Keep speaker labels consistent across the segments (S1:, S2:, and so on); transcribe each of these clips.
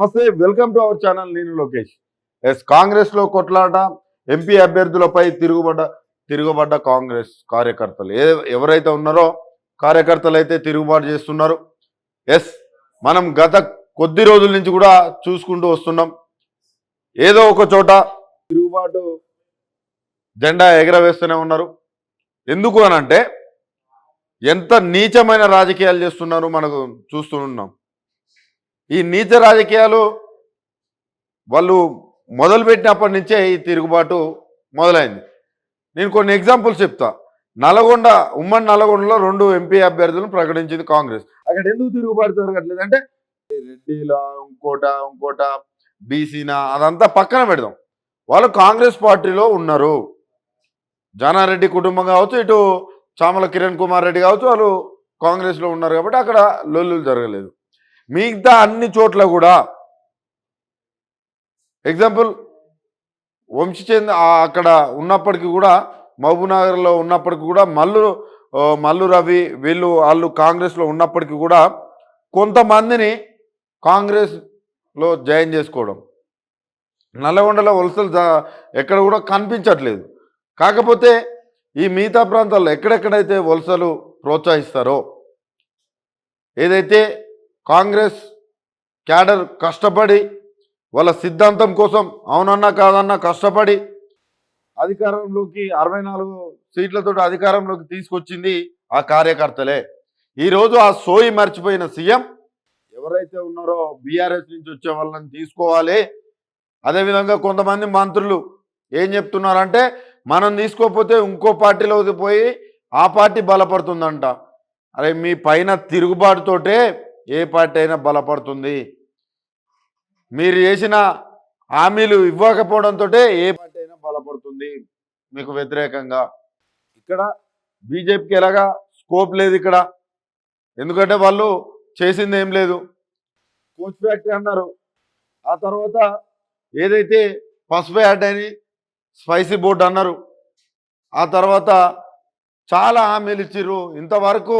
S1: నమస్తే welcome to our channel నేను Lokesh. Yes కాంగ్రెస్లో కొట్లాట ఎంపీ అభ్యర్థులపై తిరుగుబడ్డ తిరుగుబడ్డ కాంగ్రెస్ కార్యకర్తలు. ఏ ఎవరైతే ఉన్నారో కార్యకర్తలు అయితే తిరుగుబాటు చేస్తున్నారు. ఎస్ మనం గత కొద్ది రోజుల నుంచి కూడా చూసుకుంటూ వస్తున్నాం. ఏదో ఒక చోట తిరుగుబాటు జెండా ఎగరవేస్తూనే ఉన్నారు. ఎందుకు అని అంటే ఎంత నీచమైన రాజకీయాలు చేస్తున్నారు మనకు చూస్తున్నాం ఈ నీచ రాజకీయాలు వాళ్ళు మొదలుపెట్టినప్పటి నుంచే ఈ తిరుగుబాటు మొదలైంది. నేను కొన్ని ఎగ్జాంపుల్స్ చెప్తా. నల్గొండ ఉమ్మడి నల్గొండలో రెండు ఎంపీ అభ్యర్థులను ప్రకటించింది కాంగ్రెస్. అక్కడ ఎందుకు తిరుగుబాటు జరగట్లేదు అంటే రెడ్డిలా ఇంకోట ఇంకోట బీసీనా అదంతా పక్కన పెడదాం. వాళ్ళు కాంగ్రెస్ పార్టీలో ఉన్నారు. జానారెడ్డి కుటుంబం కావచ్చు ఇటు చామల కిరణ్ కుమార్ రెడ్డి కావచ్చు వాళ్ళు కాంగ్రెస్లో ఉన్నారు కాబట్టి అక్కడ లొల్లులు జరగలేదు. మిగతా అన్ని చోట్ల కూడా. ఎగ్జాంపుల్ వంశీచంద్ అక్కడ ఉన్నప్పటికీ కూడా మహబూబ్నగర్లో ఉన్నప్పటికీ కూడా మల్లు మల్లు రవి వీళ్ళు వాళ్ళు కాంగ్రెస్లో ఉన్నప్పటికీ కూడా కొంతమందిని కాంగ్రెస్లో జాయిన్ చేసుకోవడం. నల్లగొండలో వలసలు ఎక్కడ కూడా కనిపించట్లేదు. కాకపోతే ఈ మిగతా ప్రాంతాల్లో ఎక్కడెక్కడైతే వలసలు ప్రోత్సహిస్తారో ఏదైతే కాంగ్రెస్ క్యాడర్ కష్టపడి వాళ్ళ సిద్ధాంతం కోసం అవునన్నా కాదన్నా కష్టపడి అధికారంలోకి అరవై నాలుగు సీట్లతో అధికారంలోకి తీసుకొచ్చింది ఆ కార్యకర్తలే. ఈరోజు ఆ సోయి మర్చిపోయిన సీఎం ఎవరైతే ఉన్నారో బీఆర్ఎస్ నుంచి వచ్చే వాళ్ళని తీసుకోవాలి. అదేవిధంగా కొంతమంది మంత్రులు ఏం చెప్తున్నారంటే మనం తీసుకోకపోతే ఇంకో పార్టీలోకి పోయి ఆ పార్టీ బలపడుతుందంట. అరే మీ పైన తిరుగుబాటుతోటే ఏ పార్టీ అయినా బలపడుతుంది. మీరు చేసిన హామీలు ఇవ్వకపోవడంతో ఏ పార్టీ అయినా బలపడుతుంది. మీకు వ్యతిరేకంగా. ఇక్కడ బీజేపీకి ఎలాగా స్కోప్ లేదు ఇక్కడ. ఎందుకంటే వాళ్ళు చేసింది ఏం లేదు. కోచ్ ఫ్యాక్టరీ అన్నారు. ఆ తర్వాత ఏదైతే పసుపు యాడ్ అని స్పైసీ బోర్డు అన్నారు. ఆ తర్వాత చాలా హామీలు ఇచ్చిర్రు. ఇంతవరకు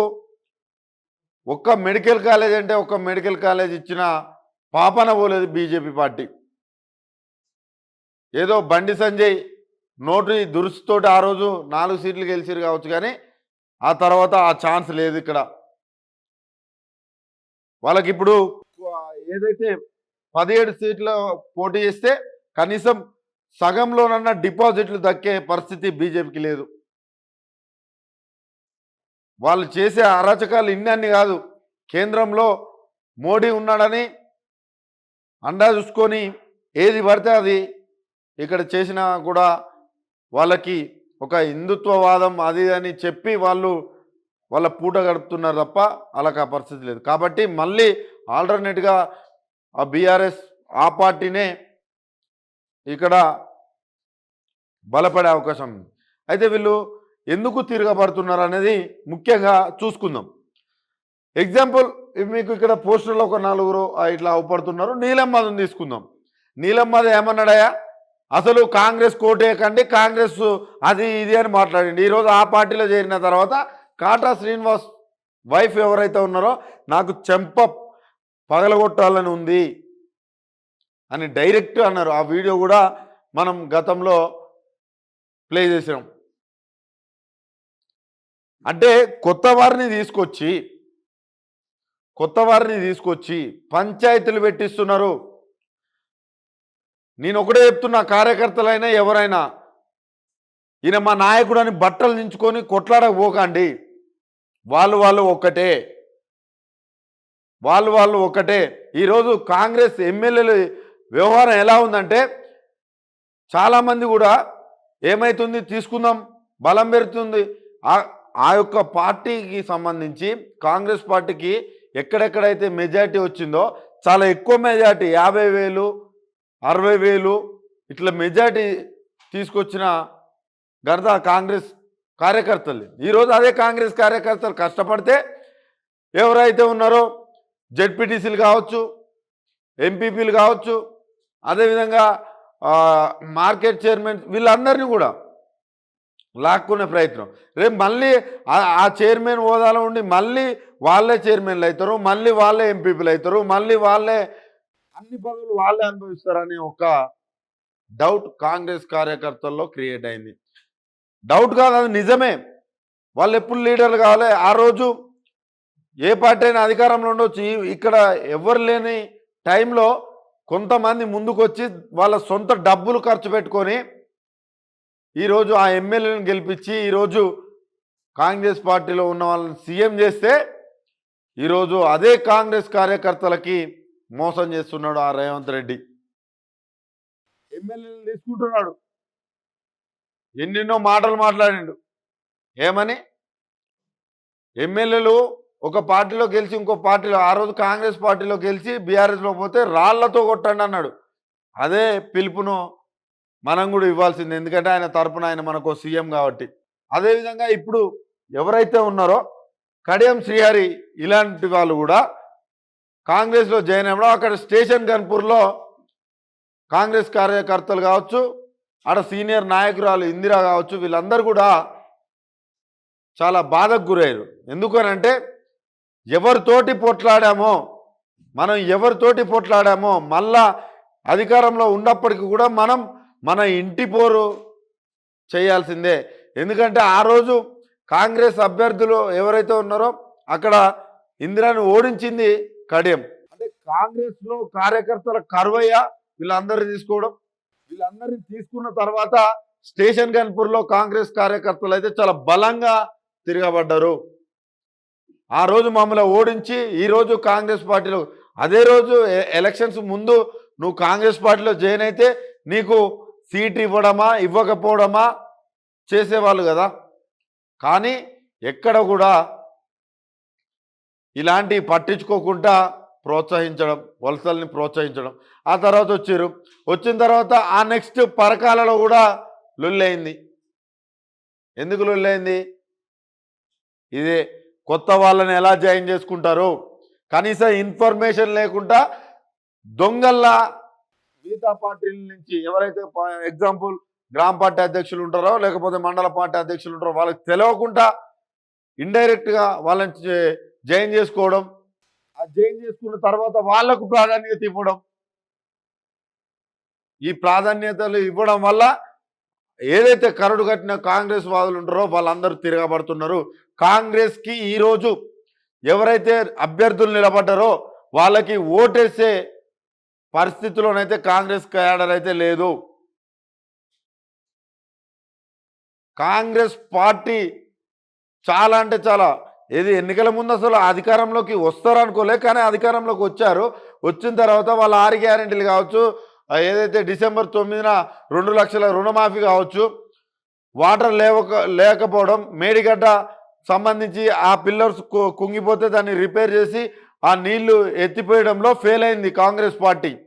S1: ఒక్క మెడికల్ కాలేజ్ అంటే ఒక్క మెడికల్ కాలేజ్ ఇచ్చిన పాపన పోలేదు బీజేపీ పార్టీ. ఏదో బండి సంజయ్ నోటి దురుసుతోటి ఆ రోజు నాలుగు సీట్లు గెలిచిరు కావచ్చు కానీ ఆ తర్వాత ఆ ఛాన్స్ లేదు ఇక్కడ. వాళ్ళకి ఇప్పుడు ఏదైతే పదిహేడు సీట్లు పోటీ చేస్తే కనీసం సగంలోనన్నా డిపాజిట్లు దక్కే పరిస్థితి బీజేపీకి లేదు. వాళ్ళు చేసే అరాచకాలు ఇన్ని అన్ని కాదు. కేంద్రంలో మోడీ ఉన్నాడని అండా చూసుకొని ఏది పడితే అది ఇక్కడ చేసినా కూడా వాళ్ళకి ఒక హిందుత్వవాదం అది అని చెప్పి వాళ్ళు వాళ్ళ పూట గడుపుతున్నారు తప్ప వాళ్ళకి ఆ పరిస్థితి లేదు. కాబట్టి మళ్ళీ ఆల్టర్నేట్గా ఆ బీఆర్ఎస్ ఆ పార్టీనే ఇక్కడ బలపడే అవకాశం ఉంది. అయితే వీళ్ళు ఎందుకు తిరగబడుతున్నారు అనేది ముఖ్యంగా చూసుకుందాం. ఎగ్జాంపుల్ మీకు ఇక్కడ పోస్టర్లో ఒక నలుగురు ఇట్లా అవపడుతున్నారు. నీలమ్మదని తీసుకుందాం. నీలమ్మది ఏమన్నాడయా అసలు కాంగ్రెస్ కోటేయకండి కాంగ్రెస్ అది ఇది అని మాట్లాడండి. ఈరోజు ఆ పార్టీలో చేరిన తర్వాత కాటా శ్రీనివాస్ వైఫ్ ఎవరైతే ఉన్నారో నాకు చెంప పగలగొట్టాలని ఉంది అని డైరెక్ట్ అన్నారు. ఆ వీడియో కూడా మనం గతంలో ప్లే చేసినాం. అంటే కొత్త వారిని తీసుకొచ్చి కొత్త వారిని తీసుకొచ్చి పంచాయతీలు పెట్టిస్తున్నారు. నేను ఒకటే చెప్తున్నా కార్యకర్తలైనా ఎవరైనా ఈయన మా నాయకుడు అని బట్టలు దించుకొని కొట్లాడకపోకండి వాళ్ళు వాళ్ళు ఒక్కటే. వాళ్ళు వాళ్ళు ఒక్కటే. ఈరోజు కాంగ్రెస్ ఎమ్మెల్యేల వ్యవహారం ఎలా ఉందంటే చాలామంది కూడా ఏమవుతుంది తీసుకుందాం బలం పెరుగుతుంది ఆ యొక్క పార్టీకి సంబంధించి కాంగ్రెస్ పార్టీకి ఎక్కడెక్కడైతే మెజార్టీ వచ్చిందో చాలా ఎక్కువ మెజార్టీ యాభై వేలు అరవై వేలు ఇట్లా మెజార్టీ తీసుకొచ్చిన ఘనత కాంగ్రెస్ కార్యకర్తలు ఈరోజు అదే కాంగ్రెస్ కార్యకర్తలు కష్టపడితే ఎవరైతే ఉన్నారో జెడ్పీటీసీలు కావచ్చు ఎంపీపీలు కావచ్చు అదేవిధంగా మార్కెట్ చైర్మన్ వీళ్ళందరినీ కూడా లాక్కునే ప్రయత్నం. రేపు మళ్ళీ ఆ- చైర్మన్ హోదాలో ఉండి మళ్ళీ వాళ్ళే చైర్మన్లు అవుతారు మళ్ళీ వాళ్ళే ఎంపీపీలు అవుతారు మళ్ళీ వాళ్ళే అన్ని పదవులు వాళ్ళే అనుభవిస్తారనే ఒక డౌట్ కాంగ్రెస్ కార్యకర్తల్లో క్రియేట్ అయింది. డౌట్ కాదు అది నిజమే. వాళ్ళు ఎప్పుడు లీడర్లు కావాలి? ఆ రోజు ఏ పార్టీ అయినా అధికారంలో ఉండొచ్చు. ఇక్కడ ఎవరు లేని టైంలో కొంతమంది ముందుకొచ్చి వాళ్ళ సొంత డబ్బులు ఖర్చు పెట్టుకొని ఈరోజు ఆ ఎమ్మెల్యేలను గెలిపించి ఈరోజు కాంగ్రెస్ పార్టీలో ఉన్న వాళ్ళని సీఎం చేస్తే ఈరోజు అదే కాంగ్రెస్ కార్యకర్తలకి మోసం చేస్తున్నాడు ఆ రేవంత్ రెడ్డి. ఎమ్మెల్యేలు తీసుకుంటున్నాడు. ఎన్నెన్నో మాటలు మాట్లాడిండు. ఏమని? ఎమ్మెల్యేలు ఒక పార్టీలో గెలిచి ఇంకో పార్టీలో ఆ రోజు కాంగ్రెస్ పార్టీలో గెలిచి బీఆర్ఎస్లో పోతే రాళ్ళతో కొట్టండి అన్నాడు. అదే పిలుపును మనం కూడా ఇవ్వాల్సింది. ఎందుకంటే ఆయన తరపున ఆయన మనకు సీఎం కాబట్టి. అదేవిధంగా ఇప్పుడు ఎవరైతే ఉన్నారో కడియం శ్రీహరి ఇలాంటి వాళ్ళు కూడా కాంగ్రెస్లో జాయిన్ అవ్వడం అక్కడ స్టేషన్ గన్పూర్లో కాంగ్రెస్ కార్యకర్తలు కావచ్చు ఆడ సీనియర్ నాయకురాలు ఇందిరా కావచ్చు వీళ్ళందరూ కూడా చాలా బాధకు గురయ్యారు. ఎందుకనంటే ఎవరితోటి పొట్లాడామో మనం ఎవరితోటి పొట్లాడామో మళ్ళా అధికారంలో ఉన్నప్పటికీ కూడా మనం మన ఇంటి పోరు చేయాల్సిందే. ఎందుకంటే ఆ రోజు కాంగ్రెస్ అభ్యర్థులు ఎవరైతే ఉన్నారో అక్కడ ఇందిరాని ఓడించింది కడియం. అంటే కాంగ్రెస్లో కార్యకర్తల కరువయ్య వీళ్ళందరినీ తీసుకోవడం వీళ్ళందరినీ తీసుకున్న తర్వాత స్టేషన్ గన్పూర్లో కాంగ్రెస్ కార్యకర్తలు అయితే చాలా బలంగా తిరగబడ్డారు. ఆ రోజు మమ్మల్ని ఓడించి ఈరోజు కాంగ్రెస్ పార్టీలో అదే రోజు ఎ- ఎలక్షన్స్ ముందు నువ్వు కాంగ్రెస్ పార్టీలో జాయిన్ అయితే నీకు సీట్ ఇవ్వడమా ఇవ్వకపోవడమా చేసేవాళ్ళు కదా. కానీ ఎక్కడ కూడా ఇలాంటివి పట్టించుకోకుండా ప్రోత్సహించడం వలసల్ని ప్రోత్సహించడం. ఆ తర్వాత వచ్చారు. వచ్చిన తర్వాత ఆ నెక్స్ట్ పరకాలలో కూడా లొల్లైంది ఎందుకు లొల్లైంది ఇదే కొత్త వాళ్ళని ఎలా జాయిన్ చేసుకుంటారు. కనీసం ఇన్ఫర్మేషన్ లేకుండా దొంగల్లా మిగతా పార్టీల నుంచి ఎవరైతే ఎగ్జాంపుల్ గ్రామ పార్టీ అధ్యక్షులు ఉంటారో లేకపోతే మండల పార్టీ అధ్యక్షులు ఉంటారో వాళ్ళకి తెలియకుండా ఇండైరెక్ట్గా వాళ్ళని జాయిన్ చేసుకోవడం ఆ జాయిన్ చేసుకున్న తర్వాత వాళ్ళకు ప్రాధాన్యత ఇవ్వడం. ఈ ప్రాధాన్యతలు ఇవ్వడం వల్ల ఏదైతే కరడు కట్టిన కాంగ్రెస్ వాదులు ఉంటారో వాళ్ళందరూ తిరగబడుతున్నారు. కాంగ్రెస్కి ఈరోజు ఎవరైతే అభ్యర్థులు నిలబడ్డారో వాళ్ళకి ఓటేసే పరిస్థితిలోనైతే కాంగ్రెస్ క్యాడర్ అయితే లేదు. కాంగ్రెస్ పార్టీ చాలా అంటే చాలా. ఏది ఎన్నికల ముందు అసలు అధికారంలోకి వస్తారు అనుకోలే కానీ అధికారంలోకి వచ్చారు. వచ్చిన తర్వాత వాళ్ళ ఆరు గ్యారెంటీలు కావచ్చు ఏదైతే డిసెంబర్ తొమ్మిదిన రెండు లక్షల రుణమాఫీ కావచ్చు వాటర్ లేవక లేకపోవడం మేడిగడ్డ సంబంధించి ఆ పిల్లర్స్ కు- కుంగిపోతే దాన్ని రిపేర్ చేసి ఆ నీళ్ళు ఎత్తిపోయడంలో ఫెయిల్ అయింది కాంగ్రెస్ పార్టీ.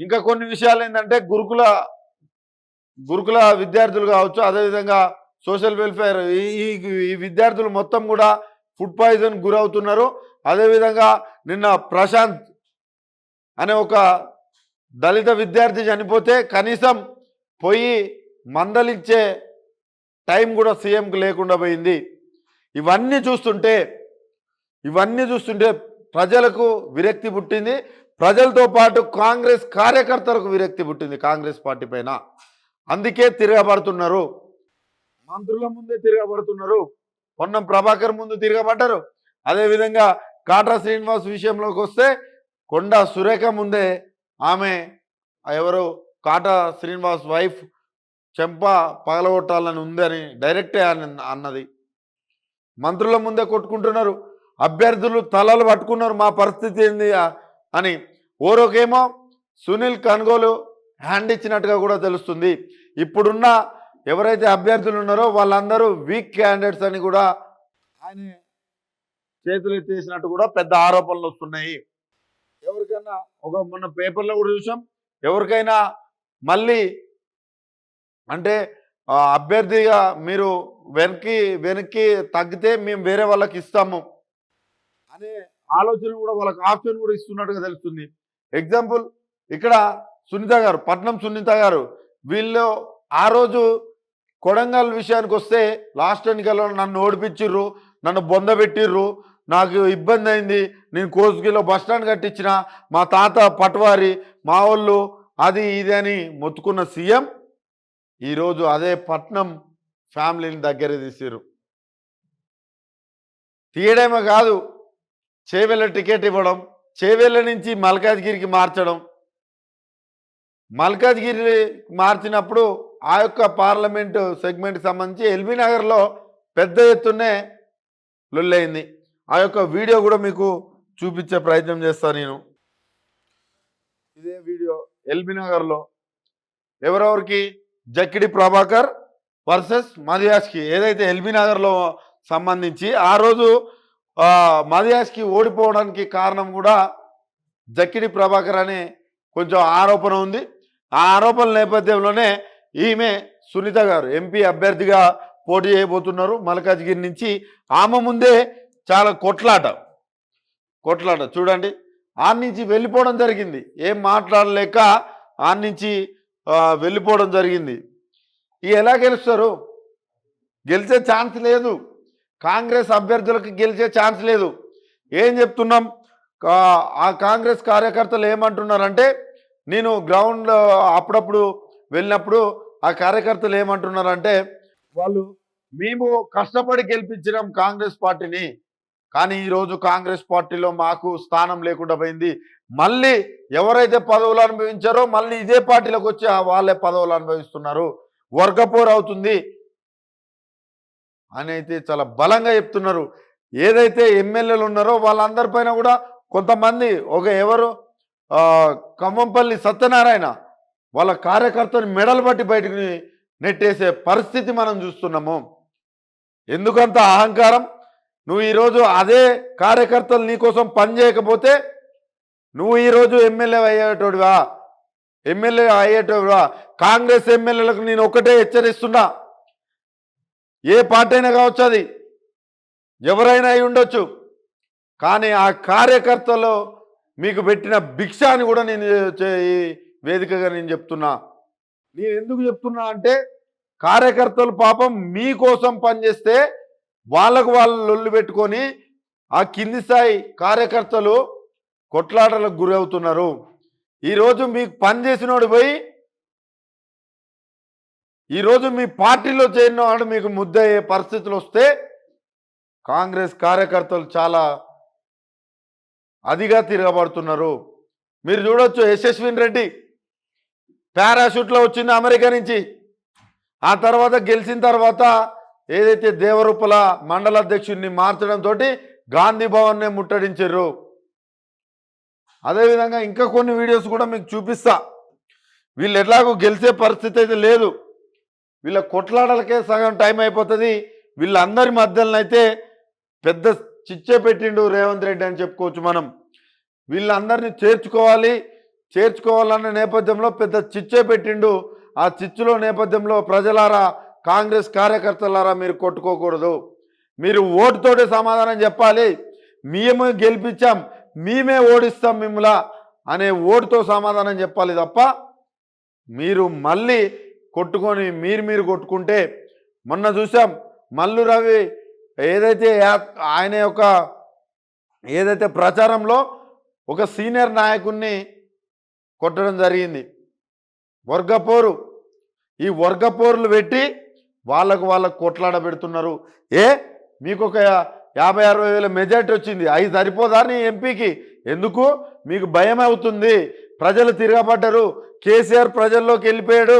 S1: ఇంకా కొన్ని విషయాలు ఏంటంటే గురుకుల గురుకుల విద్యార్థులు కావచ్చు అదేవిధంగా సోషల్ వెల్ఫేర్ ఈ ఈ- విద్యార్థులు మొత్తం కూడా ఫుడ్ పాయిజన్ గురవుతున్నారు. అదేవిధంగా నిన్న ప్రశాంత్ అనే ఒక దళిత విద్యార్థి చనిపోతే కనీసం పోయి మందలిచ్చే టైం కూడా సీఎంకి లేకుండా పోయింది. ఇవన్నీ చూస్తుంటే ఇవన్నీ చూస్తుంటే ప్రజలకు విరక్తి పుట్టింది. ప్రజలతో పాటు కాంగ్రెస్ కార్యకర్తలకు విరక్తి పుట్టింది కాంగ్రెస్ పార్టీ పైన. అందుకే తిరగబడుతున్నారు. మంత్రుల ముందే తిరగబడుతున్నారు. పొన్నం ప్రభాకర్ ముందు తిరగబడ్డారు. అదేవిధంగా కాట్రా శ్రీనివాస్ విషయంలోకి వస్తే కొండ సురేఖ ముందే ఆమె ఎవరు కాటా శ్రీనివాస్ వైఫ్ చెంప పగలగొట్టాలని ఉందని డైరెక్టే అన్నది. మంత్రుల ముందే కొట్టుకుంటున్నారు. అభ్యర్థులు తలలు పట్టుకున్నారు మా పరిస్థితి ఏంది అని ఓరోకేమో సునీల్ కన్గోలు హ్యాండ్ ఇచ్చినట్టుగా కూడా తెలుస్తుంది. ఇప్పుడున్న ఎవరైతే అభ్యర్థులు ఉన్నారో వాళ్ళందరూ వీక్ క్యాండిడేట్స్ అని కూడా ఆయన చేతులు ఎత్తేసినట్టు కూడా పెద్ద ఆరోపణలు వస్తున్నాయి. ఎవరికైనా ఒక మొన్న పేపర్లో కూడా చూసాం. ఎవరికైనా మళ్ళీ అంటే అభ్యర్థిగా మీరు వెనక్కి వెనక్కి తగ్గితే మేము వేరే వాళ్ళకి ఇస్తాము. ఆలోచన కూడా వాళ్ళకి ఆప్షన్ కూడా ఇస్తున్నట్టుగా తెలుస్తుంది. ఎగ్జాంపుల్ ఇక్కడ సునీత గారు పట్నం సునీత గారు వీళ్ళు ఆ రోజు కొడంగల్ విషయానికి వస్తే లాస్ట్ ఎన్నికల్లో నన్ను ఓడిపించిర్రు నన్ను బొంద పెట్టిర్రు నాకు ఇబ్బంది అయింది నేను కోసుగిలో బస్ స్టాండ్ కట్టించిన మా తాత పట్వారి మా వాళ్ళు అది ఇది అని మొత్తుకున్న సీఎం ఈరోజు అదే పట్నం ఫ్యామిలీని దగ్గర తీసిరు తీయడమే కాదు చేవెళ్ళ టికెట్ ఇవ్వడం చేవెళ్ళ నుంచి మల్కాజ్గిరికి మార్చడం. మల్కాజ్గిరి మార్చినప్పుడు ఆ యొక్క పార్లమెంటు సెగ్మెంట్కి సంబంధించి ఎల్బీ నగర్లో పెద్ద ఎత్తునే లొల్లైంది ఆ యొక్క వీడియో కూడా మీకు చూపించే ప్రయత్నం చేస్తాను నేను. ఇదే వీడియో ఎల్బీ నగర్లో. ఎవరెవరికి? జక్కిడి ప్రభాకర్ వర్సెస్ మధుయాస్కి ఏదైతే ఎల్బీ నగర్లో సంబంధించి ఆ రోజు మదియాస్కి ఓడిపోవడానికి కారణం కూడా జక్కిడి ప్రభాకర్ అనే కొంచెం ఆరోపణ ఉంది. ఆ ఆరోపణల నేపథ్యంలోనే ఈమె సునీత గారు ఎంపీ అభ్యర్థిగా పోటీ చేయబోతున్నారు మల్కాజ్గిరి నుంచి. ఆమె ముందే చాలా కొట్లాట కొట్లాట. చూడండి ఆడి నుంచి వెళ్ళిపోవడం జరిగింది. ఏం మాట్లాడలేక ఆడి నుంచి వెళ్ళిపోవడం జరిగింది. ఇక ఎలా గెలుస్తారు? గెలిచే ఛాన్స్ లేదు. కాంగ్రెస్ అభ్యర్థులకు గెలిచే ఛాన్స్ లేదు. ఏం చెప్తున్నాం? కా- ఆ కాంగ్రెస్ కార్యకర్తలు ఏమంటున్నారంటే నేను గ్రౌండ్ అప్పుడప్పుడు వెళ్ళినప్పుడు ఆ కార్యకర్తలు ఏమంటున్నారంటే వాళ్ళు మేము కష్టపడి గెలిపించినాం కాంగ్రెస్ పార్టీని కానీ ఈరోజు కాంగ్రెస్ పార్టీలో మాకు స్థానం లేకుండా పోయింది. మళ్ళీ ఎవరైతే పదవులు అనుభవించారో మళ్ళీ ఇదే పార్టీలోకి వచ్చి వాళ్ళే పదవులు అనుభవిస్తున్నారు. వర్గపోరు అవుతుంది. అని అయితే చాలా బలంగా చెప్తున్నారు. ఏదైతే ఎమ్మెల్యేలు ఉన్నారో వాళ్ళందరిపైన కూడా కొంతమంది ఒక ఎవరు కమ్మంపల్లి సత్యనారాయణ వాళ్ళ కార్యకర్తని మెడలు బట్టి బయటకు నెట్టేసే పరిస్థితి మనం చూస్తున్నాము. ఎందుకంత అహంకారం? నువ్వు ఈరోజు అదే కార్యకర్తలు నీకోసం పని చేయకపోతే నువ్వు ఈరోజు ఎమ్మెల్యే అయ్యేటోడివా? ఎమ్మెల్యే అయ్యేటోడివా? కాంగ్రెస్ ఎమ్మెల్యేలకు నేను ఒకటే హెచ్చరిస్తున్నా. ఏ పార్టీ అయినా కావచ్చు అది? ఎవరైనా అయి ఉండొచ్చు. కానీ ఆ కార్యకర్తలు మీకు పెట్టిన భిక్ష అని కూడా నేను చే- ఈ వేదికగా నేను చెప్తున్నా. నేను ఎందుకు చెప్తున్నా అంటే కార్యకర్తలు పాపం మీకోసం పనిచేస్తే వాళ్ళకు వాళ్ళు లొల్లు పెట్టుకొని ఆ కింది స్థాయి కార్యకర్తలు కొట్లాటలకు గురవుతున్నారు. ఈరోజు మీకు పనిచేసినోడు పోయి ఈరోజు మీ పార్టీలో చేరిన వాడు మీకు ముద్దయ్యే పరిస్థితులు వస్తే కాంగ్రెస్ కార్యకర్తలు చాలా అదిగా తిరగబడుతున్నారు. మీరు చూడొచ్చు యశస్విన్ రెడ్డి పారాషూట్లో వచ్చింది అమెరికా నుంచి. ఆ తర్వాత గెలిచిన తర్వాత ఏదైతే దేవరూపల మండల అధ్యక్షుడిని మార్చడంతో గాంధీ భవన్నే ముట్టడించారు. అదేవిధంగా ఇంకా కొన్ని వీడియోస్ కూడా మీకు చూపిస్తా. వీళ్ళు ఎట్లాగో గెలిచే పరిస్థితి అయితే లేదు. వీళ్ళ కొట్లాడలకే సగం టైం అయిపోతుంది. వీళ్ళందరి మధ్యలో అయితే పెద్ద చిచ్చే పెట్టిండు రేవంత్ రెడ్డి అని చెప్పుకోవచ్చు మనం. వీళ్ళందరినీ చేర్చుకోవాలి. చేర్చుకోవాలన్న నేపథ్యంలో పెద్ద చిచ్చే పెట్టిండు. ఆ చిచ్చులో నేపథ్యంలో ప్రజలారా కాంగ్రెస్ కార్యకర్తలారా మీరు కొట్టుకోకూడదు. మీరు ఓటుతోటే సమాధానం చెప్పాలి. మేము గెలిపించాం. మేమే ఓడిస్తాం మిమ్మల అనే ఓటుతో సమాధానం చెప్పాలి తప్ప మీరు మళ్ళీ కొట్టుకొని మీరు మీరు కొట్టుకుంటే మొన్న చూసాం మల్లు రవి ఏదైతే ఆయన యొక్క ఏదైతే ప్రచారంలో ఒక సీనియర్ నాయకుడిని కొట్టడం జరిగింది. వర్గపోరు. ఈ వర్గపోరులు పెట్టి వాళ్ళకు వాళ్ళకు కొట్లాడ పెడుతున్నారు ఏ? మీకు ఒక యాభై అరవై వేల మెజార్టీ వచ్చింది. అవి సరిపోదా నీ ఎంపీకి? ఎందుకు? మీకు భయం అవుతుంది ప్రజలు తిరగబడ్డరు. కేసీఆర్ ప్రజల్లోకి వెళ్ళిపోయాడు.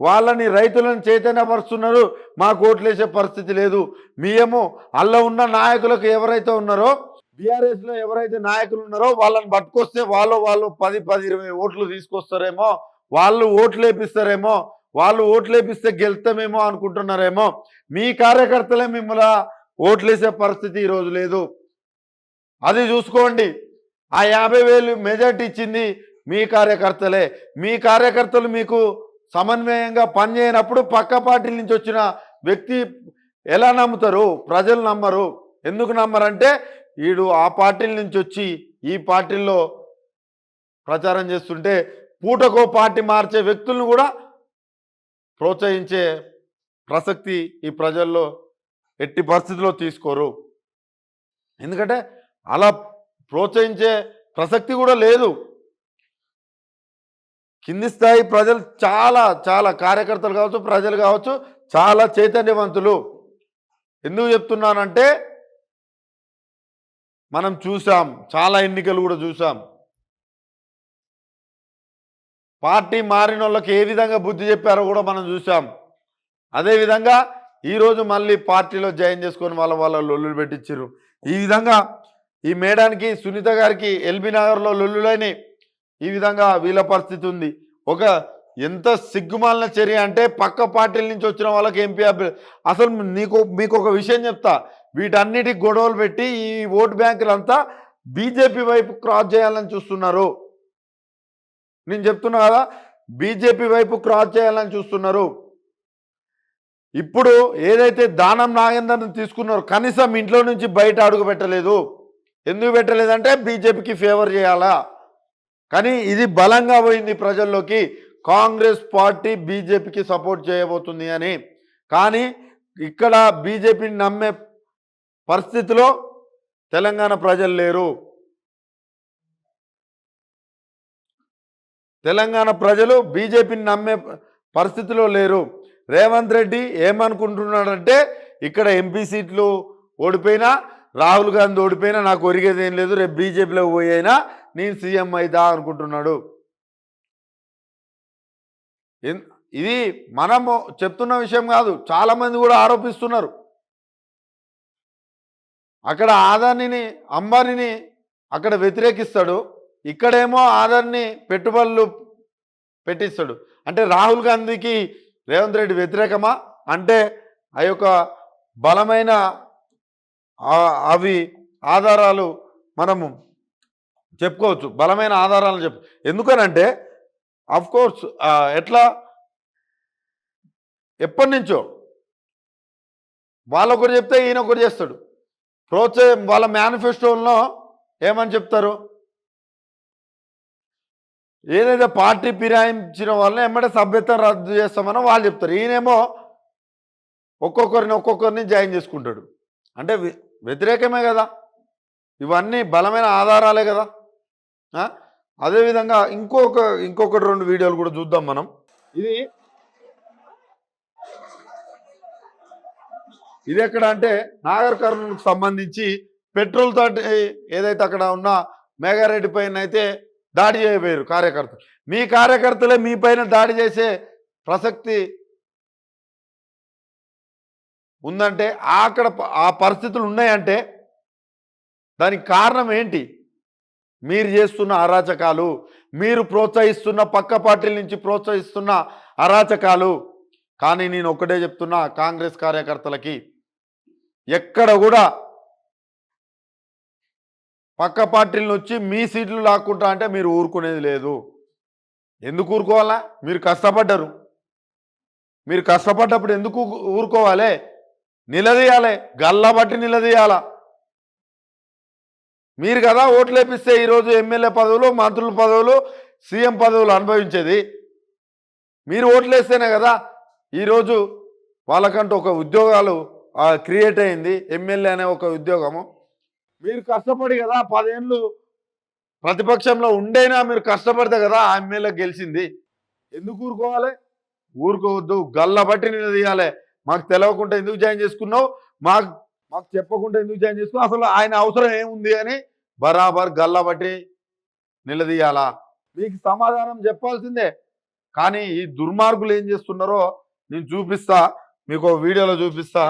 S1: వాళ్ళని రైతులను చైతన్యపరుస్తున్నారు. మాకు ఓట్లేసే పరిస్థితి లేదు. మీయేమో అల్ల ఉన్న నాయకులకు ఎవరైతే ఉన్నారో బీఆర్ఎస్లో ఎవరైతే నాయకులు ఉన్నారో వాళ్ళని పట్టుకొస్తే వాళ్ళు వాళ్ళు పది పది ఇరవై ఓట్లు తీసుకొస్తారేమో వాళ్ళు ఓట్లు వేపిస్తారేమో వాళ్ళు ఓట్లు వేపిస్తే గెలుస్తామేమో అనుకుంటున్నారేమో మీ కార్యకర్తలే మిమ్మల్ని ఓట్లేసే పరిస్థితి ఈరోజు లేదు. అది చూసుకోండి. ఆ యాభై వేలు మెజార్టీ ఇచ్చింది మీ కార్యకర్తలే. మీ కార్యకర్తలు మీకు సమన్వయంగా పనిచేయనప్పుడు పక్క పార్టీల నుంచి వచ్చిన వ్యక్తి ఎలా నమ్ముతారు? ప్రజలు నమ్మరు. ఎందుకు నమ్మరంటే వీడు ఆ పార్టీల నుంచి వచ్చి ఈ పార్టీల్లో ప్రచారం చేస్తుంటే పూటకో పార్టీ మార్చే వ్యక్తులను కూడా ప్రోత్సహించే ప్రసక్తి ఈ ప్రజల్లో ఎట్టి పరిస్థితిలో తీసుకోరు. ఎందుకంటే అలా ప్రోత్సహించే ప్రసక్తి కూడా లేదు. కింది స్థాయి ప్రజలు చాలా చాలా కార్యకర్తలు కావచ్చు ప్రజలు కావచ్చు చాలా చైతన్యవంతులు. ఎందుకు చెప్తున్నానంటే మనం చూసాం చాలా ఎన్నికలు కూడా చూసాం. పార్టీ మారిన వాళ్ళకి ఏ విధంగా బుద్ధి చెప్పారో కూడా మనం చూసాం. అదేవిధంగా ఈరోజు మళ్ళీ పార్టీలో జాయిన్ చేసుకొని వాళ్ళ వాళ్ళ లొల్లులు పెట్టించారు ఈ విధంగా ఈ మేడానికి సునీత గారికి ఎల్బీ నగర్లో లొల్లులని ఈ విధంగా వీళ్ళ పరిస్థితి ఉంది. ఒక ఎంత సిగ్గుమాలిన చర్య అంటే పక్క పార్టీల నుంచి వచ్చిన వాళ్ళకి ఎంపీ అభ్యర్థి అసలు నీకు మీకు ఒక విషయం చెప్తా. వీటన్నిటికి గొడవలు పెట్టి ఈ ఓటు బ్యాంకులంతా బీజేపీ వైపు క్రాస్ చేయాలని చూస్తున్నారు. నేను చెప్తున్నా కదా బీజేపీ వైపు క్రాస్ చేయాలని చూస్తున్నారు. ఇప్పుడు ఏదైతే దానం నాగేందర్ని తీసుకున్నారో కనీసం ఇంట్లో నుంచి బయట అడుగు పెట్టలేదు. ఎందుకు పెట్టలేదంటే బీజేపీకి ఫేవర్ చేయాలా? కానీ ఇది బలంగా పోయింది ప్రజల్లోకి. కాంగ్రెస్ పార్టీ బీజేపీకి సపోర్ట్ చేయబోతుంది అని. కానీ ఇక్కడ బీజేపీని నమ్మే పరిస్థితిలో తెలంగాణ ప్రజలు లేరు. తెలంగాణ ప్రజలు బీజేపీని నమ్మే పరిస్థితిలో లేరు. రేవంత్ రెడ్డి ఏమనుకుంటున్నాడంటే ఇక్కడ ఎంపీ సీట్లు ఓడిపోయినా రాహుల్ గాంధీ ఓడిపోయినా నాకు ఒరిగేది ఏం లేదు రేపు బీజేపీలో పోయినా నేను సీఎం అయిదా అనుకుంటున్నాడు. ఎన్- ఇది మనము చెప్తున్న విషయం కాదు. చాలామంది కూడా ఆరోపిస్తున్నారు. అక్కడ ఆదానిని అంబానీని అక్కడ వ్యతిరేకిస్తాడు. ఇక్కడేమో ఆదాన్ని పెట్టుబడులు పెట్టిస్తాడు. అంటే రాహుల్ గాంధీకి రేవంత్ రెడ్డి వ్యతిరేకమా? అంటే ఆ యొక్క బలమైన అవి ఆధారాలు మనము చెప్పుకోవచ్చు. బలమైన ఆధారాలను చెప్పు. ఎందుకనంటే అఫ్ కోర్స్ ఎట్లా? ఎప్పటి నుంచో వాళ్ళొకరు చెప్తే ఈయన ఒకటి చేస్తాడు. ప్రోత్సాహం వాళ్ళ మేనిఫెస్టోల్లో ఏమని చెప్తారు? ఏదైతే పార్టీ ఫిరాయించిన వాళ్ళని ఎమ్మటే సభ్యత్వం రద్దు చేస్తామని వాళ్ళు చెప్తారు. ఈయనేమో ఒక్కొక్కరిని ఒక్కొక్కరిని జాయిన్ చేసుకుంటాడు. అంటే వ్యతిరేకమే కదా. ఇవన్నీ బలమైన ఆధారాలే కదా. అదేవిధంగా ఇంకొక ఇంకొకటి రెండు వీడియోలు కూడా చూద్దాం మనం. ఇది ఇది ఎక్కడ అంటే నాగర్ కర్నూలుకు సంబంధించి పెట్రోల్ తోటి ఏదైతే అక్కడ ఉన్న మేఘారెడ్డి పైన అయితే దాడి చేయబోయారు కార్యకర్తలు. మీ కార్యకర్తలే మీ పైన దాడి చేసే ప్రసక్తి ఉందంటే అక్కడ ఆ పరిస్థితులు ఉన్నాయంటే దానికి కారణం ఏంటి? మీరు చేస్తున్న అరాచకాలు మీరు ప్రోత్సహిస్తున్న పక్క పార్టీల నుంచి ప్రోత్సహిస్తున్న అరాచకాలు. కానీ నేను ఒక్కటే చెప్తున్నా కాంగ్రెస్ కార్యకర్తలకి ఎక్కడ కూడా పక్క పార్టీల నుంచి మీ సీట్లు లాక్కుంటా అంటే మీరు ఊరుకునేది లేదు. ఎందుకు ఊరుకోవాలా? మీరు కష్టపడ్డరు. మీరు కష్టపడ్డప్పుడు ఎందుకు ఊరుకోవాలి? నిలదీయాలి. గల్లబట్టి నిలదీయాల? మీరు కదా ఓట్లు వేపిస్తే ఈరోజు ఎమ్మెల్యే పదవులు మంత్రుల పదవులు సీఎం పదవులు అనుభవించేది. మీరు ఓట్లు వేస్తేనే కదా ఈరోజు వాళ్ళకంటూ ఒక ఉద్యోగాలు క్రియేట్ అయింది ఎమ్మెల్యే అనే ఒక ఉద్యోగము. మీరు కష్టపడి కదా పదేళ్ళు ప్రతిపక్షంలో ఉండైనా మీరు కష్టపడితే కదా ఆ ఎమ్మెల్యే గెలిచింది. ఎందుకు ఊరుకోవాలి? ఊరుకోవద్దు గల్లబట్టి నిలదీయాలి మాకు తెలవకుండా ఎందుకు జాయిన్ చేసుకున్నావు? మాకు మాకు చెప్పకుండా ఎందుకు జాయిన్ చేసుకున్నావు? అసలు ఆయన అవసరం ఏముంది అని బరాబర్ గల్లబట్టి నిలదీయాలా? మీకు సమాధానం చెప్పాల్సిందే. కానీ ఈ దుర్మార్గులు ఏం చేస్తున్నారో నేను చూపిస్తా మీకు వీడియోలో చూపిస్తా.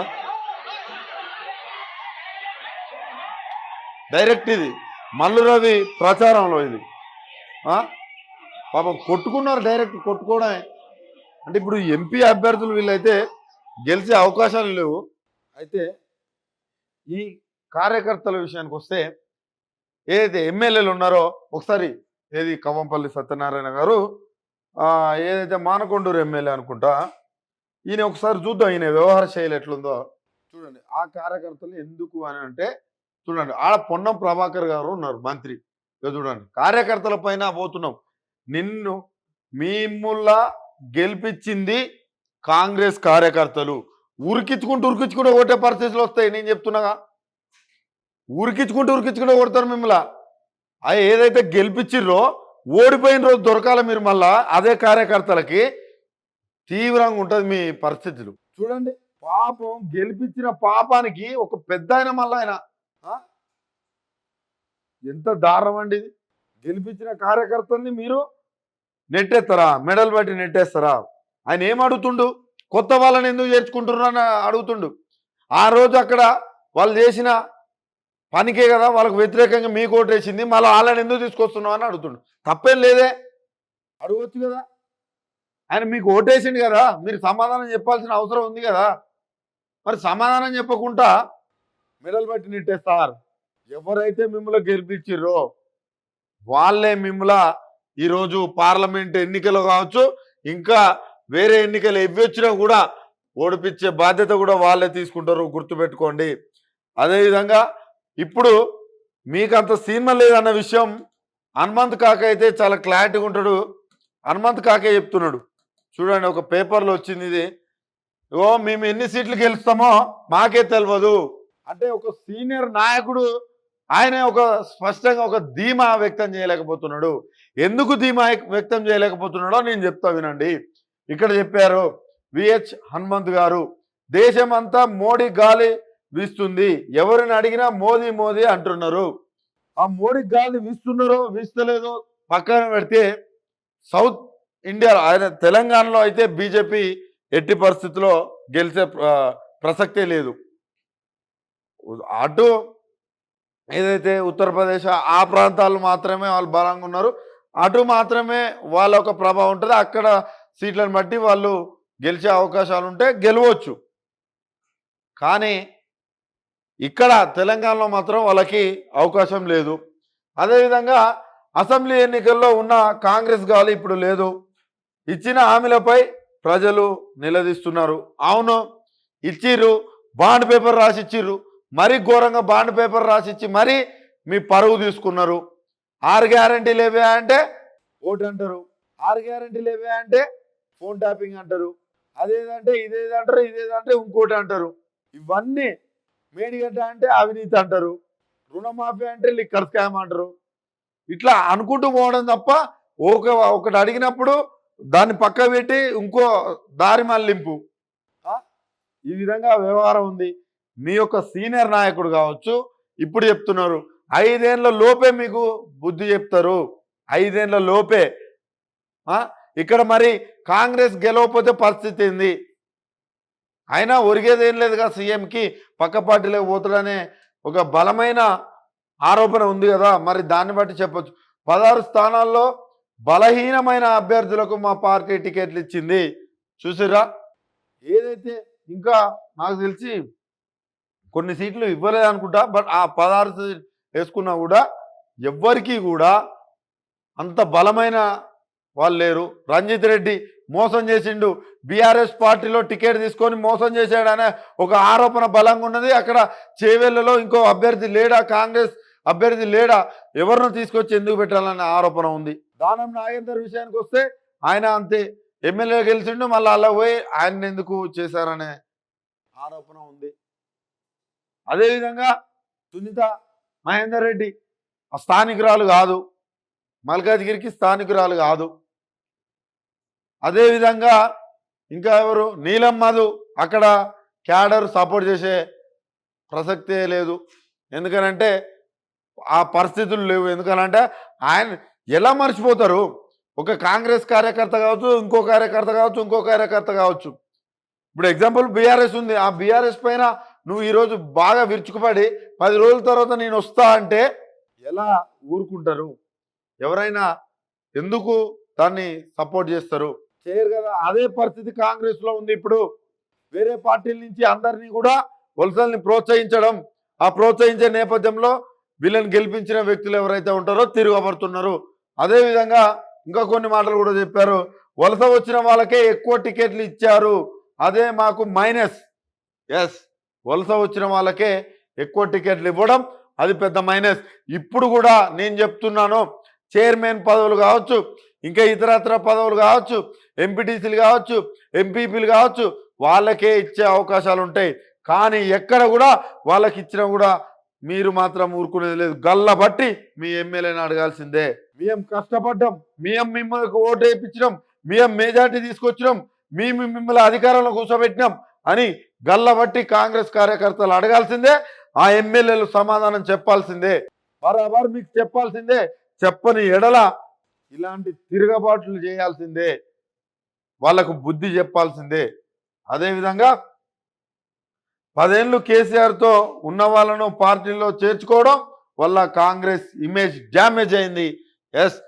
S1: డైరెక్ట్ ఇది మల్లు రవి ప్రచారంలో ఇది. పాపం కొట్టుకున్నారు డైరెక్ట్ కొట్టుకోవడమే. అంటే ఇప్పుడు ఎంపీ అభ్యర్థులు వీళ్ళైతే గెలిచే అవకాశాలు లేవు. అయితే ఈ కార్యకర్తల విషయానికి వస్తే ఏదైతే ఎమ్మెల్యేలు ఉన్నారో ఒకసారి ఏది కవ్వంపల్లి సత్యనారాయణ గారు ఏదైతే మానకొండూరు ఎమ్మెల్యే అనుకుంటా ఈయన ఒకసారి చూద్దాం ఈయన వ్యవహార శైలి ఎట్లుందో. చూడండి ఆ కార్యకర్తలు ఎందుకు అని అంటే చూడండి ఆడ పొన్నం ప్రభాకర్ గారు ఉన్నారు మంత్రి. చూడండి కార్యకర్తల పైన పోతున్నాం. నిన్ను మిమ్ముల్లా గెలిపించింది కాంగ్రెస్ కార్యకర్తలు. ఉరికించుకుంటూ ఉరికించుకుంటూ ఒకటే పరిస్థితులు వస్తాయి నేను చెప్తున్నాగా. ఉరికించుకుంటూ ఉరికించుకుంటూ కొడతారు మిమ్మల్ని. అది ఏదైతే గెలిపించిర్రో ఓడిపోయిన రోజు దొరకాల మీరు మళ్ళా అదే కార్యకర్తలకి. తీవ్రంగా ఉంటుంది మీ పరిస్థితులు. చూడండి పాపం గెలిపించిన పాపానికి ఒక పెద్ద ఆయన మళ్ళా ఆయన. ఎంత దారుణం అండి ఇది. గెలిపించిన కార్యకర్తల్ని మీరు నెట్టేస్తారా? మెడల్ బట్టి నెట్టేస్తారా? ఆయన ఏం అడుగుతుండు? కొత్త వాళ్ళని ఎందుకు చేర్చుకుంటున్నారని అని అడుగుతుండు. ఆ రోజు అక్కడ వాళ్ళు చేసిన పనికే కదా వాళ్ళకు వ్యతిరేకంగా మీకు ఓటేసింది మళ్ళీ వాళ్ళని ఎందుకు తీసుకొస్తున్నావు అని అడుగుతుండు. తప్పేం లేదే. అడగొచ్చు కదా. ఆయన మీకు ఓటేసిండు కదా మీరు సమాధానం చెప్పాల్సిన అవసరం ఉంది కదా. మరి సమాధానం చెప్పకుండా మెడల్ బట్టి నెట్టేస్తారు ఎవరైతే మిమ్మల్ని గెలిపించిర్రో వాళ్ళే మిమ్మల ఈరోజు పార్లమెంట్ ఎన్నికలు కావచ్చు ఇంకా వేరే ఎన్నికలు ఎవి వచ్చినా కూడా ఓడిపించే బాధ్యత కూడా వాళ్ళే తీసుకుంటారు గుర్తుపెట్టుకోండి. అదేవిధంగా ఇప్పుడు మీకు అంత సినిమా లేదన్న విషయం హనుమంత్ కాక అయితే చాలా క్లారిటీగా ఉంటాడు. హనుమంత్ కాకే చెప్తున్నాడు. చూడండి ఒక పేపర్లో వచ్చింది ఇది. ఓ మేము ఎన్ని సీట్లు గెలుస్తామో మాకే తెలియదు అంటే ఒక సీనియర్ నాయకుడు ఆయన ఒక స్పష్టంగా ఒక ధీమా వ్యక్తం చేయలేకపోతున్నాడు. ఎందుకు ధీమా వ్యక్తం చేయలేకపోతున్నాడో నేను చెప్తా వినండి. ఇక్కడ చెప్పారు విహెచ్ హనుమంత్ గారు. దేశమంతా మోడీ గాలి వీస్తుంది. ఎవరిని అడిగినా మోదీ మోదీ అంటున్నారు. ఆ మోడీ గాలి వీస్తున్నారో వీస్తలేదో పక్కన పెడితే సౌత్ ఇండియా ఆయన తెలంగాణలో అయితే బీజేపీ ఎట్టి పరిస్థితిలో గెలిచే ప్రసక్తే లేదు. అటు ఏదైతే ఉత్తరప్రదేశ్ ఆ ప్రాంతాలు మాత్రమే వాళ్ళు బలంగా ఉన్నారు. అటు మాత్రమే వాళ్ళ ఒక ప్రభావం ఉంటుంది. అక్కడ సీట్లను బట్టి వాళ్ళు గెలిచే అవకాశాలు ఉంటే గెలవచ్చు. కానీ ఇక్కడ తెలంగాణలో మాత్రం వాళ్ళకి అవకాశం లేదు. అదేవిధంగా అసెంబ్లీ ఎన్నికల్లో ఉన్న కాంగ్రెస్ గాలి ఇప్పుడు లేదు. ఇచ్చిన హామీలపై ప్రజలు నిలదీస్తున్నారు. అవును ఇచ్చిర్రు బాండ్ పేపర్ రాసిచ్చిర్రు. మరీ ఘోరంగా బాండ్ పేపర్ రాసిచ్చి మరీ మీ పరువు తీసుకున్నారు. ఆరు గ్యారంటీ లేవే అంటే ఓటు అంటారు. ఆరు గ్యారంటీ లేవే అంటే ఫోన్ ట్యాపింగ్ అంటారు. అదేదంటే ఇదేదంటారు ఇదేదంటే ఇంకోటి అంటారు. ఇవన్నీ మేడిగడ్డ అంటే అవినీతి అంటారు. రుణమాఫీ అంటే లిక్కర్ స్కామ్ అంటారు. ఇట్లా అనుకుంటూ పోవడం తప్ప ఒక ఒకటి అడిగినప్పుడు దాన్ని పక్క పెట్టి ఇంకో దారి మళ్ళింపు ఈ విధంగా వ్యవహారం ఉంది. మీ యొక్క సీనియర్ నాయకుడు కావచ్చు ఇప్పుడు చెప్తున్నారు ఐదేళ్ళ లోపే మీకు బుద్ధి చెప్తారు. ఐదేళ్ళ లోపే. ఇక్కడ మరి కాంగ్రెస్ గెలవకపోతే పరిస్థితి ఏంది? అయినా ఒరిగేది ఏం లేదుగా సీఎంకి. పక్క పార్టీలోకి పోతాడనే ఒక బలమైన ఆరోపణ ఉంది కదా మరి దాన్ని బట్టి చెప్పొచ్చు. పదహారు స్థానాల్లో బలహీనమైన అభ్యర్థులకు మా పార్టీ టికెట్లు ఇచ్చింది. చూసిరా ఏదైతే ఇంకా నాకు తెలిసి కొన్ని సీట్లు ఇవ్వలేదు అనుకుంటా బట్ ఆ పదహారు వేసుకున్నా కూడా ఎవ్వరికీ కూడా అంత బలమైన వాళ్ళు లేరు. రంజిత్ రెడ్డి మోసం చేసిండు. బీఆర్ఎస్ పార్టీలో టికెట్ తీసుకొని మోసం చేశాడనే ఒక ఆరోపణ బలంగా ఉన్నది. అక్కడ చేవెళ్ళలో ఇంకో అభ్యర్థి లేడా? కాంగ్రెస్ అభ్యర్థి లేడా? ఎవరిని తీసుకొచ్చి ఎందుకు పెట్టాలనే ఆరోపణ ఉంది. దానం నాగేందర్ విషయానికి వస్తే ఆయన అంతే. ఎమ్మెల్యే గెలిచిండు మళ్ళీ అలా పోయి ఆయన ఎందుకు చేశారనే ఆరోపణ ఉంది. అదేవిధంగా సునీత మహేందర్ రెడ్డి స్థానికురాలు కాదు. మల్కాజ్గిరికి స్థానికురాలు కాదు. అదేవిధంగా ఇంకా ఎవరు? నీలం మధు. అక్కడ క్యాడర్ సపోర్ట్ చేసే ప్రసక్తే లేదు. ఎందుకనంటే ఆ పరిస్థితులు లేవు. ఎందుకనంటే ఆయన ఎలా మర్చిపోతారు? ఒక కాంగ్రెస్ కార్యకర్త కావచ్చు ఇంకో కార్యకర్త కావచ్చు ఇంకో కార్యకర్త కావచ్చు. ఇప్పుడు ఎగ్జాంపుల్ బీఆర్ఎస్ ఉంది. ఆ బీఆర్ఎస్ పైన నువ్వు ఈరోజు బాగా విరుచుకుపడి పది రోజుల తర్వాత నేను వస్తా అంటే ఎలా ఊరుకుంటారు? ఎవరైనా ఎందుకు దాన్ని సపోర్ట్ చేస్తారు? చేయరు కదా. అదే పరిస్థితి కాంగ్రెస్లో ఉంది ఇప్పుడు. వేరే పార్టీల నుంచి అందరినీ కూడా వలసల్ని ప్రోత్సహించడం ఆ ప్రోత్సహించే నేపథ్యంలో వీళ్ళని గెలిపించిన వ్యక్తులు ఎవరైతే ఉంటారో తిరగబడుతున్నారు. అదే విధంగా ఇంకా కొన్ని మాటలు కూడా చెప్పారు. వలస వచ్చిన వాళ్ళకే ఎక్కువ టికెట్లు ఇచ్చారు. అదే మాకు మైనస్. ఎస్ వలస వచ్చిన వాళ్ళకే ఎక్కువ టికెట్లు ఇవ్వడం అది పెద్ద మైనస్. ఇప్పుడు కూడా నేను చెప్తున్నాను చైర్మన్ పదవులు కావచ్చు ఇంకా ఇతరత్ర పదవులు కావచ్చు ఎంపీటీసీలు కావచ్చు ఎంపీపీలు కావచ్చు వాళ్ళకే ఇచ్చే అవకాశాలు ఉంటాయి. కానీ ఎక్కడ కూడా వాళ్ళకి ఇచ్చినా కూడా మీరు మాత్రం ఊరుకునేది లేదు. గల్ల బట్టి మీ ఎమ్మెల్యేని అడగాల్సిందే. మేము కష్టపడ్డాం. మేము మిమ్మల్ని ఓటు వేయించినాం. మేము మెజార్టీ తీసుకొచ్చినాం. మేము మిమ్మల్ని అధికారంలో కూర్చోబెట్టినాం అని గల్ల బట్టి కాంగ్రెస్ కార్యకర్తలు అడగాల్సిందే. ఆ ఎమ్మెల్యేలు సమాధానం చెప్పాల్సిందే. బరాబర్ మీకు చెప్పాల్సిందే. చెప్పని ఎడల ఇలాంటి తిరగబాట్లు చేయాల్సిందే. వాళ్ళకు బుద్ధి చెప్పాల్సిందే. అదేవిధంగా పదేళ్ళు కేసీఆర్తో ఉన్న వాళ్ళను పార్టీలో చేర్చుకోవడం వల్ల కాంగ్రెస్ ఇమేజ్ డ్యామేజ్ అయింది. ఎస్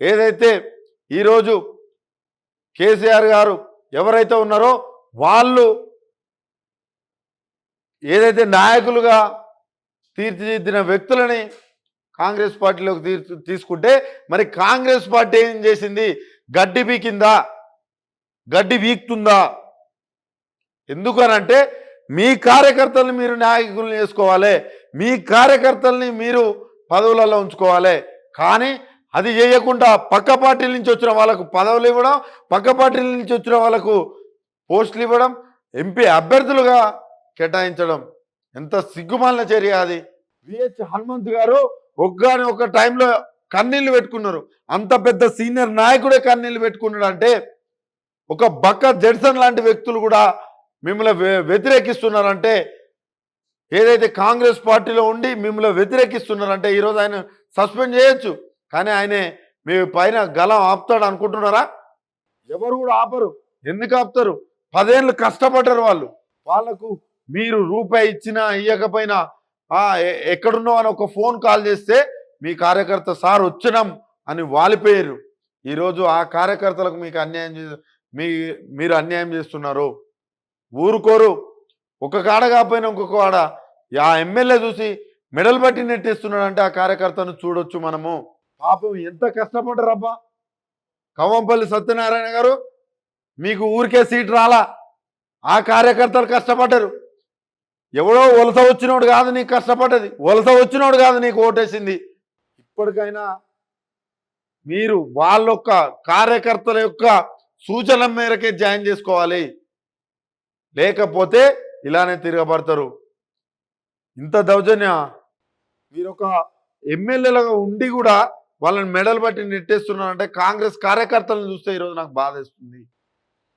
S1: ఏదైతే ఈరోజు కేసీఆర్ గారు ఎవరైతే ఉన్నారో వాళ్ళు ఏదైతే నాయకులుగా తీర్చిదిద్దిన వ్యక్తులని కాంగ్రెస్ పార్టీలోకి తీర్చు తీసుకుంటే మరి కాంగ్రెస్ పార్టీ ఏం చేసింది? గడ్డి పీకిందా? గడ్డి వీక్తుందా? ఎందుకనంటే మీ కార్యకర్తల్ని మీరు నాయకులను చేసుకోవాలి. మీ కార్యకర్తల్ని మీరు పదవులలో ఉంచుకోవాలి. కానీ అది చేయకుండా పక్క పార్టీల నుంచి వచ్చిన వాళ్ళకు పదవులు ఇవ్వడం పక్క పార్టీల నుంచి వచ్చిన వాళ్ళకు పోస్టులు ఇవ్వడం ఎంపీ అభ్యర్థులుగా కేటాయించడం ఎంత సిగ్గుమాలిన చర్య అది. విహెచ్ హనుమంత్ గారు ఒక్కని ఒక టైంలో కన్నీళ్ళు పెట్టుకున్నారు. అంత పెద్ద సీనియర్ నాయకుడే కన్నీళ్ళు పెట్టుకున్నాడు అంటే ఒక బక్క జడ్సన్ లాంటి వ్యక్తులు కూడా మిమ్మల్ని వ్యతిరేకిస్తున్నారంటే ఏదైతే కాంగ్రెస్ పార్టీలో ఉండి మిమ్మల్ని వ్యతిరేకిస్తున్నారంటే ఈరోజు ఆయన సస్పెండ్ చేయొచ్చు. కానీ ఆయనే మీ పైన గలం ఆపుతాడు అనుకుంటున్నారా? ఎవరు కూడా ఆపరు. ఎందుకు ఆపుతారు? పదేళ్ళు కష్టపడ్డారు వాళ్ళు. వాళ్ళకు మీరు రూపాయి ఇచ్చినా ఇయ్యకపోయినా ఎక్కడున్నావు అని ఒక ఫోన్ కాల్ చేస్తే మీ కార్యకర్త సార్ వచ్చినాం అని వాలిపోయారు. ఈరోజు ఆ కార్యకర్తలకు మీకు అన్యాయం చే మీ మీరు అన్యాయం చేస్తున్నారు ఊరుకోరు. ఒక కాడ కాకపోయినా ఇంకొక కాడ. ఆ ఎమ్మెల్యే చూసి మెడల్ బట్టి నెట్టేస్తున్నాడంటే ఆ కార్యకర్తను చూడొచ్చు మనము. పాపం ఎంత కష్టపడ్డారబ్బా. కవంపల్లి సత్యనారాయణ గారు మీకు ఊరికే సీట్ రాలా. ఆ కార్యకర్తలు కష్టపడ్డారు. ఎవడో వలస వచ్చినోడు కాదు నీకు కష్టపడ్డది. వలస వచ్చినోడు కాదు నీకు ఓటేసింది. ఇప్పటికైనా మీరు వాళ్ళ యొక్క కార్యకర్తల యొక్క సూచనల మేరకే జాయిన్ చేసుకోవాలి. లేకపోతే ఇలానే తిరగబడతారు. ఇంత దౌర్జన్య. మీరు ఒక ఎమ్మెల్యేలుగా ఉండి కూడా వాళ్ళని మెడల్ బట్టి నెట్టేస్తున్నారంటే కాంగ్రెస్ కార్యకర్తలను చూస్తే ఈరోజు నాకు బాధేస్తుంది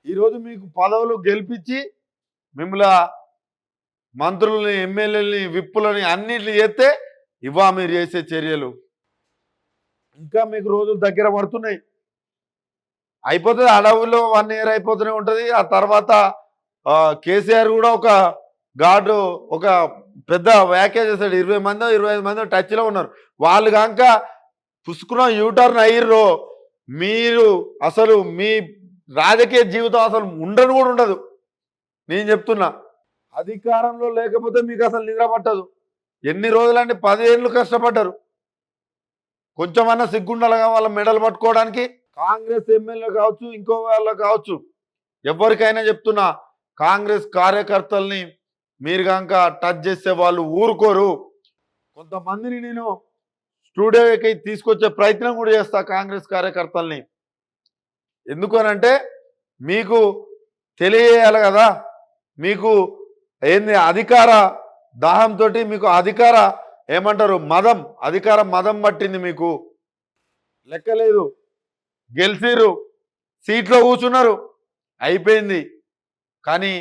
S1: ఈరోజు మీకు పదవులు గెలిపించి మిమ్మల్ని మంత్రులని ఎమ్మెల్యేలని విప్పులని అన్నిటిని చేస్తే ఇవా మీరు చేసే చర్యలు. ఇంకా మీకు రోజులు దగ్గర పడుతున్నాయి. అయిపోతుంది అడవుల్లో వన్ ఇయర్ అయిపోతూనే ఉంటుంది. ఆ తర్వాత కేసీఆర్ కూడా ఒక గాడు ఒక పెద్ద వ్యాఖ్య చేశాడు. ఇరవై మంది ఇరవై ఐదు మంది టచ్లో ఉన్నారు. వాళ్ళు కనుక పుసుకున్న యూటర్న్ అయ్యిర్రో మీరు అసలు మీ రాజకీయ జీవితం అసలు ఉండను కూడా ఉండదు. నేను చెప్తున్నా. అధికారంలో లేకపోతే మీకు అసలు నిద్ర పట్టదు. ఎన్ని రోజులంటే పదిహేళ్ళు కష్టపడ్డారు. కొంచెమన్నా సిగ్గుండాలిగా వాళ్ళ మెడలు పట్టుకోవడానికి కాంగ్రెస్ ఎమ్మెల్యే కావచ్చు ఇంకో వాళ్ళు కావచ్చు. ఎవరికైనా చెప్తున్నా కాంగ్రెస్ కార్యకర్తల్ని మీరు కనుక టచ్ చేస్తే వాళ్ళు ఊరుకోరు. కొంతమందిని నేను స్టూడియోకి తీసుకొచ్చే ప్రయత్నం కూడా చేస్తా కాంగ్రెస్ కార్యకర్తల్ని. ఎందుకనంటే మీకు తెలియజేయాలి కదా మీకు ఏంది అధికార దాహంతో మీకు అధికార ఏమంటారు మదం అధికార మదం పట్టింది మీకు. లెక్కలేదు. గెలిచిరు సీట్లో కూర్చున్నారు. అయిపోయింది. కానీ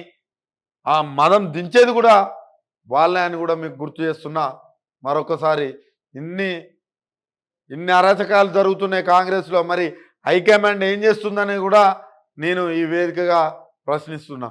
S1: ఆ మదం దించేది కూడా వాళ్ళే అని కూడా మీకు గుర్తు చేస్తున్నా. మరొకసారి ఇన్ని ఇన్ని అరాచకాలు జరుగుతున్నాయి కాంగ్రెస్లో మరి హైకమాండ్ ఏం చేస్తుందని కూడా నేను ఈ వేదికగా ప్రశ్నిస్తున్నా.